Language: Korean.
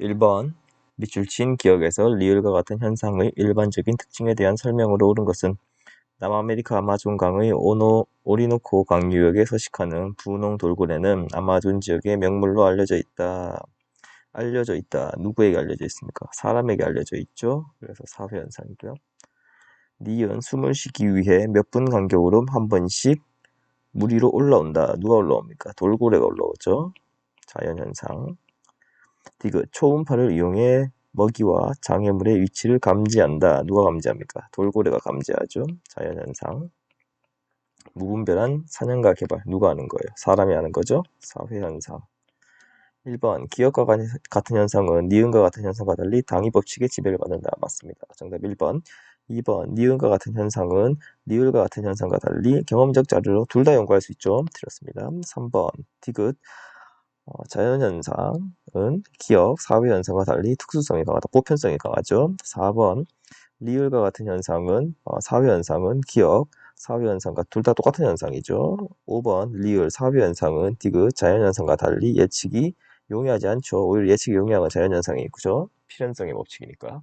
1번 밑줄 친 기억에서 리을과 같은 현상의 일반적인 특징에 대한 설명으로 옳은 것은 남아메리카 아마존강의 오노, 오리노코 강유역에 서식하는 분홍 돌고래는 아마존 지역의 명물로 알려져 있다. 알려져 있다. 누구에게 알려져 있습니까? 사람에게 알려져 있죠. 그래서 사회 현상이고요. 니은 숨을 쉬기 위해 몇 분 간격으로 한 번씩 물 위로 올라온다. 누가 올라옵니까? 돌고래가 올라오죠. 자연 현상. 디귿 초음파를 이용해 먹이와 장애물의 위치를 감지한다. 누가 감지합니까? 돌고래가 감지하죠. 자연현상. 무분별한 사냥과 개발. 누가 하는 거예요? 사람이 하는 거죠. 사회현상. 1번 기억과 같은 현상은 니은과 같은 현상과 달리 당위 법칙의 지배를 받는다. 맞습니다. 정답 1번. 2번 니은과 같은 현상은 리을과 같은 현상과 달리 경험적 자료로 둘 다 연구할 수 있죠. 틀렸습니다. 3번 디귿 어, 자연현상 은 기억, 사회 현상과 달리 특수성이 강하다. 보편성이 강하죠. 4번 리을과 같은 현상은 어, 사회 현상은 기억, 사회 현상과 둘 다 똑같은 현상이죠. 5번 리을, 사회 현상은 디귿, 자연 현상과 달리 예측이 용이하지 않죠. 오히려 예측이 용이한 건 자연 현상이죠. 필연성의 법칙이니까.